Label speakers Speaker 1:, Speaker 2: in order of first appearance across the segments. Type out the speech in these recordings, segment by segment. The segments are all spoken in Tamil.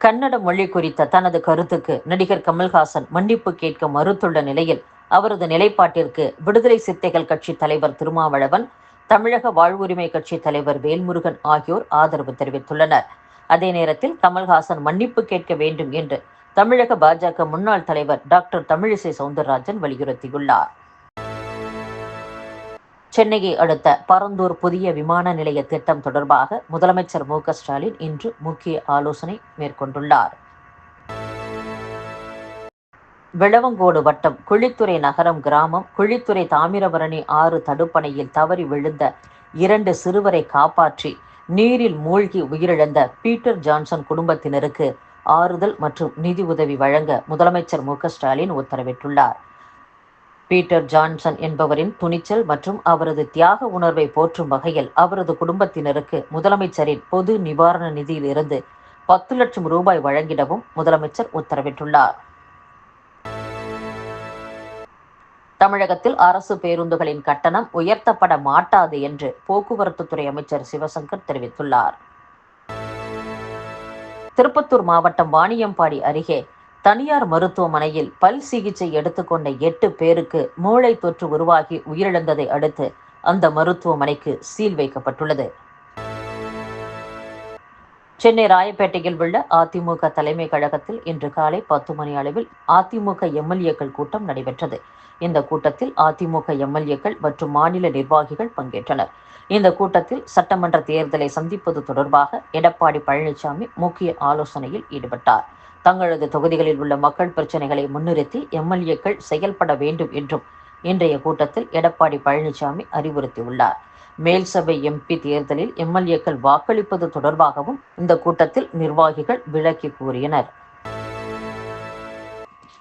Speaker 1: கன்னட மொழி குறித்த தனது கருத்துக்கு நடிகர் கமல்ஹாசன் மன்னிப்பு கேட்க மறுத்துள்ள நிலையில் அவரது நிலைப்பாட்டிற்கு விடுதலை சித்தைகள் கட்சி தலைவர் திருமாவளவன் தமிழக வாழ்வுரிமை கட்சி தலைவர் வேல்முருகன் ஆகியோர் ஆதரவு தெரிவித்துள்ளனர். அதே நேரத்தில் கமல்ஹாசன் மன்னிப்பு கேட்க வேண்டும் என்று தமிழக பாஜக முன்னாள் தலைவர் டாக்டர் தமிழிசை சவுந்தரராஜன் வலியுறுத்தியுள்ளார். சென்னையை அடுத்த பரந்தூர் புதிய விமான நிலைய திட்டம் தொடர்பாக முதலமைச்சர் மு ஸ்டாலின் இன்று முக்கிய ஆலோசனை மேற்கொண்டுள்ளார். விளவங்கோடு வட்டம் குழித்துறை நகரம் கிராமம் குழித்துறை தாமிரபரணி ஆறு தடுப்பணையில் தவறி விழுந்த இரண்டு சிறுவரை காப்பாற்றி நீரில் மூழ்கி உயிரிழந்த பீட்டர் ஜான்சன் குடும்பத்தினருக்கு ஆறுதல் மற்றும் நிதி உதவி வழங்க முதலமைச்சர் மு ஸ்டாலின் உத்தரவிட்டுள்ளார். பீட்டர் ஜான்சன் என்பவரின் துணிச்சல் மற்றும் அவரது தியாக உணர்வை போற்றும் வகையில் அவரது குடும்பத்தினருக்கு முதலமைச்சரின் பொது நிவாரண நிதியில் இருந்து பத்து லட்சம் ரூபாய் வழங்கிடவும் முதலமைச்சர் உத்தரவிட்டுள்ளார். தமிழகத்தில் அரசு பேருந்துகளின் கட்டணம் உயர்த்தப்பட மாட்டாது என்று போக்குவரத்துத்துறை அமைச்சர் சிவசங்கர் தெரிவித்துள்ளார். திருப்பத்தூர் மாவட்டம் வாணியம்பாடி அருகே தனியார் மருத்துவமனையில் பல் சிகிச்சை எடுத்துக்கொண்ட எட்டு பேருக்கு மூளை தொற்று உருவாகி உயிரிழந்ததை அடுத்து அந்த மருத்துவமனைக்கு சீல் வைக்கப்பட்டுள்ளது. சென்னை ராயப்பேட்டையில் உள்ள அதிமுக தலைமை கழகத்தில் இன்று காலை பத்து மணி அளவில் அதிமுக எம்எல்ஏக்கள் கூட்டம் நடைபெற்றது. இந்த கூட்டத்தில் அதிமுக எம்எல்ஏக்கள் மற்றும் மாநில நிர்வாகிகள் பங்கேற்றனர். இந்த கூட்டத்தில் சட்டமன்ற தேர்தலை சந்திப்பது தொடர்பாக எடப்பாடி பழனிசாமி முக்கிய ஆலோசனையில் ஈடுபட்டார். தங்களது தொகுதிகளில் உள்ள மக்கள் பிரச்சனைகளை முன்னிறுத்தி எம்எல்ஏக்கள் செயல்பட வேண்டும் என்றும் இன்றைய கூட்டத்தில் எடப்பாடி பழனிசாமி அறிவுறுத்தியுள்ளார். மேல் சபை எம்பி தேர்தலில் எம்எல்ஏக்கள் வாக்களிப்பது தொடர்பாகவும் இந்த கூட்டத்தில் நிர்வாகிகள் விளக்கி கூறினர்.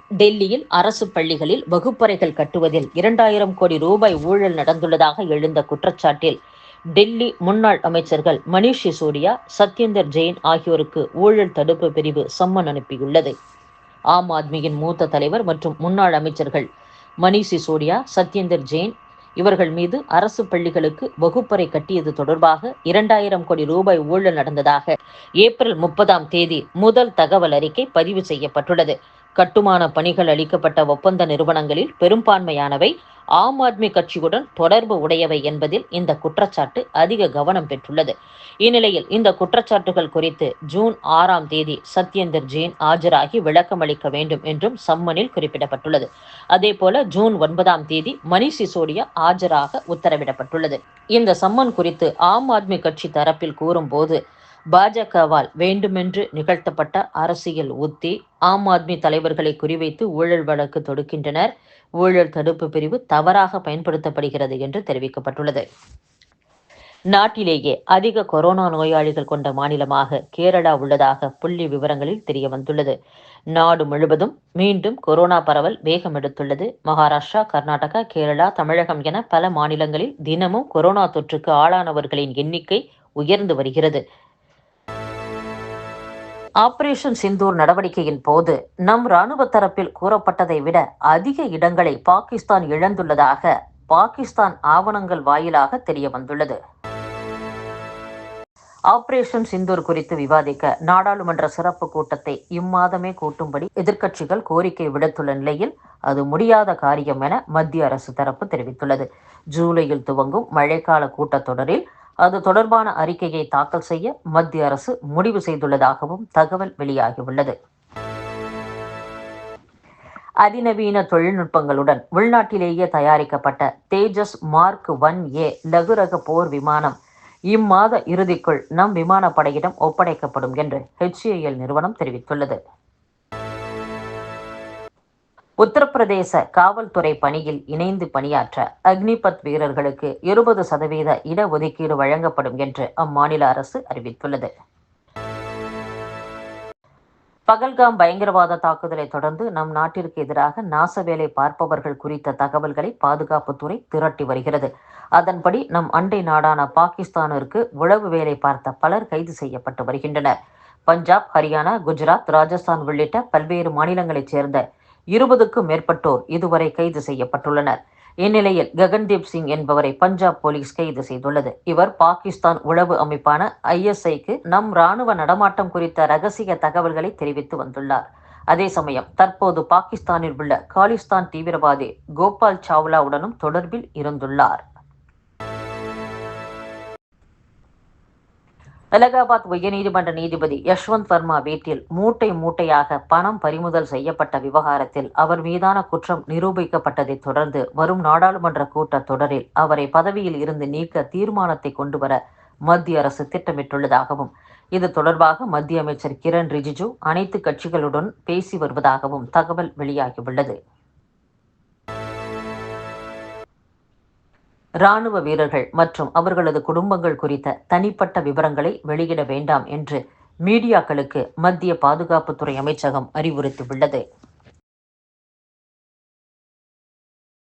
Speaker 1: டெல்லியில் அரசு பள்ளிகளில் வகுப்பறைகள் கட்டுவதில் இரண்டாயிரம் கோடி ரூபாய் ஊழல் நடந்துள்ளதாக எழுந்த குற்றச்சாட்டில் டெல்லி முன்னாள் அமைச்சர்கள் மணிஷ் சிசோடியா சத்யேந்தர் ஜெயின் ஆகியோருக்கு ஊழல் தடுப்பு பிரிவு சம்மன் அனுப்பியுள்ளது. ஆம் ஆத்மியின் மூத்த தலைவர் மற்றும் முன்னாள் அமைச்சர்கள் மணிஷ் சிசோடியா சத்யேந்தர் ஜெயின் இவர்கள் மீது அரசு பள்ளிகளுக்கு வகுப்பறை கட்டியது தொடர்பாக இரண்டாயிரம் கோடி ரூபாய் ஊழல் நடந்ததாக ஏப்ரல் முப்பதாம் தேதி முதல் தகவல் அறிக்கை பதிவு செய்யப்பட்டுள்ளது. கட்டுமான பணிகள் அளிக்கப்பட்ட ஒப்பந்த நிறுவனங்களில் பெரும்பான்மையானவை ஆம் ஆத்மி கட்சியுடன் தொடர்பு உடையவை என்பதில் இந்த குற்றச்சாட்டு அதிக கவனம் பெற்றுள்ளது. இந்நிலையில் இந்த குற்றச்சாட்டுகள் குறித்து ஜூன் ஆறாம் தேதி சத்யேந்தர் ஜெயின் ஆஜராகி விளக்கம் அளிக்க வேண்டும் என்றும் சம்மனில் குறிப்பிடப்பட்டுள்ளது. அதேபோல ஜூன் ஒன்பதாம் தேதி மணிஷ் சிசோடியா ஆஜராக உத்தரவிடப்பட்டுள்ளது. இந்த சம்மன் குறித்து ஆம் ஆத்மி கட்சி தரப்பில் கூறும்போது பாஜகவால் வேண்டுமென்று நிகழ்த்தப்பட்ட அரசியல் உத்தி ஆம் ஆத்மி தலைவர்களை குறிவைத்து ஊழல் வழக்கு தொடுக்கின்றனர். ஊழல் தடுப்பு பிரிவு தவறாக பயன்படுத்தப்படுகிறது என்று தெரிவிக்கப்பட்டுள்ளது. நாட்டிலேயே அதிக கொரோனா நோயாளிகள் கொண்ட மாநிலமாக கேரளா உள்ளதாக புள்ளி விவரங்களில் தெரிய வந்துள்ளது நாடு முழுவதும் மீண்டும் கொரோனா பரவல் வேகம் எடுத்துள்ளது. மகாராஷ்டிரா கர்நாடகா கேரளா தமிழகம் என பல மாநிலங்களில் தினமும் கொரோனா தொற்றுக்கு ஆளானவர்களின் எண்ணிக்கை உயர்ந்து வருகிறது. ஆபரேஷன் சிந்தூர் நடவடிக்கையின் போது நம் ராணுவ தரப்பில் கூறப்பட்டதை விட அதிக இடங்களை பாகிஸ்தான் இழந்துள்ளதாக பாகிஸ்தான் ஆவணங்கள் வாயிலாக தெரிய வந்துள்ளது ஆபரேஷன் சிந்தூர் குறித்து விவாதிக்க நாடாளுமன்ற சிறப்பு கூட்டத்தை இம்மாதமே கூட்டும்படி எதிர்க்கட்சிகள் கோரிக்கை விடுத்துள்ள நிலையில் அது முடியாத காரியம் என மத்திய அரசு தரப்பு தெரிவித்துள்ளது. ஜூலையில் துவங்கும் மழைக்கால கூட்டத்தொடரில் அது தொடர்பான அறிக்கையை தாக்கல் செய்ய மத்திய அரசு முடிவு செய்துள்ளதாகவும் தகவல் வெளியாகியுள்ளது. அதிநவீன தொழில்நுட்பங்களுடன் உள்நாட்டிலேயே தயாரிக்கப்பட்ட தேஜஸ் மார்க் ஒன் ஏ லகுரக போர் விமானம் இம்மாத இறுதிக்குள் நம் விமானப்படையிடம் ஒப்படைக்கப்படும் என்று ஹெச்ஏஎல் நிறுவனம் தெரிவித்துள்ளது. உத்தரப்பிரதேச காவல்துறை பணியில் இணைந்து பணியாற்ற அக்னிபத் வீரர்களுக்கு இருபது சதவீத இடஒதுக்கீடு வழங்கப்படும் என்று அம்மாநில அரசு அறிவித்துள்ளது. பகல்காம் பயங்கரவாத தாக்குதலை தொடர்ந்து நம் நாட்டிற்கு எதிராக நாச வேலை பார்ப்பவர்கள் குறித்த தகவல்களை பாதுகாப்புத்துறை திரட்டி வருகிறது. அதன்படி நம் அண்டை நாடான பாகிஸ்தானிற்கு உளவு வேலை பார்த்த பலர் கைது செய்யப்பட்டு வருகின்றனர். பஞ்சாப் ஹரியானா குஜராத் ராஜஸ்தான் உள்ளிட்ட பல்வேறு மாநிலங்களைச் சேர்ந்த இருபதுக்கும் மேற்பட்டோர் இதுவரை கைது செய்யப்பட்டுள்ளனர். இந்நிலையில் ககன்தீப் சிங் என்பவரை பஞ்சாப் போலீஸ் கைது செய்துள்ளது. இவர் பாகிஸ்தான் உளவு அமைப்பான ஐஎஸ்ஐக்கு நம் ராணுவ நடமாட்டம் குறித்த ரகசிய தகவல்களை தெரிவித்து வந்துள்ளார். அதே சமயம் தற்போது பாகிஸ்தானில் உள்ள காலிஸ்தான் தீவிரவாதி கோபால் சாவ்லாவுடனும் தொடர்பில் இருந்துள்ளார். அலகாபாத் உயர்நீதிமன்ற நீதிபதி யஷ்வந்த் வர்மா வீட்டில் மூட்டை மூட்டையாக பணம் பறிமுதல் செய்யப்பட்ட விவகாரத்தில் அவர் மீதான குற்றம் நிரூபிக்கப்பட்டதை தொடர்ந்து வரும் நாடாளுமன்ற கூட்டத் தொடரில் அவரை பதவியில் இருந்து நீக்க தீர்மானத்தை கொண்டுவர மத்திய அரசு திட்டமிட்டுள்ளதாகவும் இது தொடர்பாக மத்திய அமைச்சர் கிரண் ரிஜிஜு அனைத்து கட்சிகளுடன் பேசி வருவதாகவும் தகவல் வெளியாகியுள்ளது. இராணுவ வீரர்கள் மற்றும் அவர்களது குடும்பங்கள் குறித்த தனிப்பட்ட விவரங்களை வெளியிட வேண்டாம் என்று மீடியாக்களுக்கு மத்திய பாதுகாப்புத்துறை அமைச்சகம் அறிவுறுத்தியுள்ளது.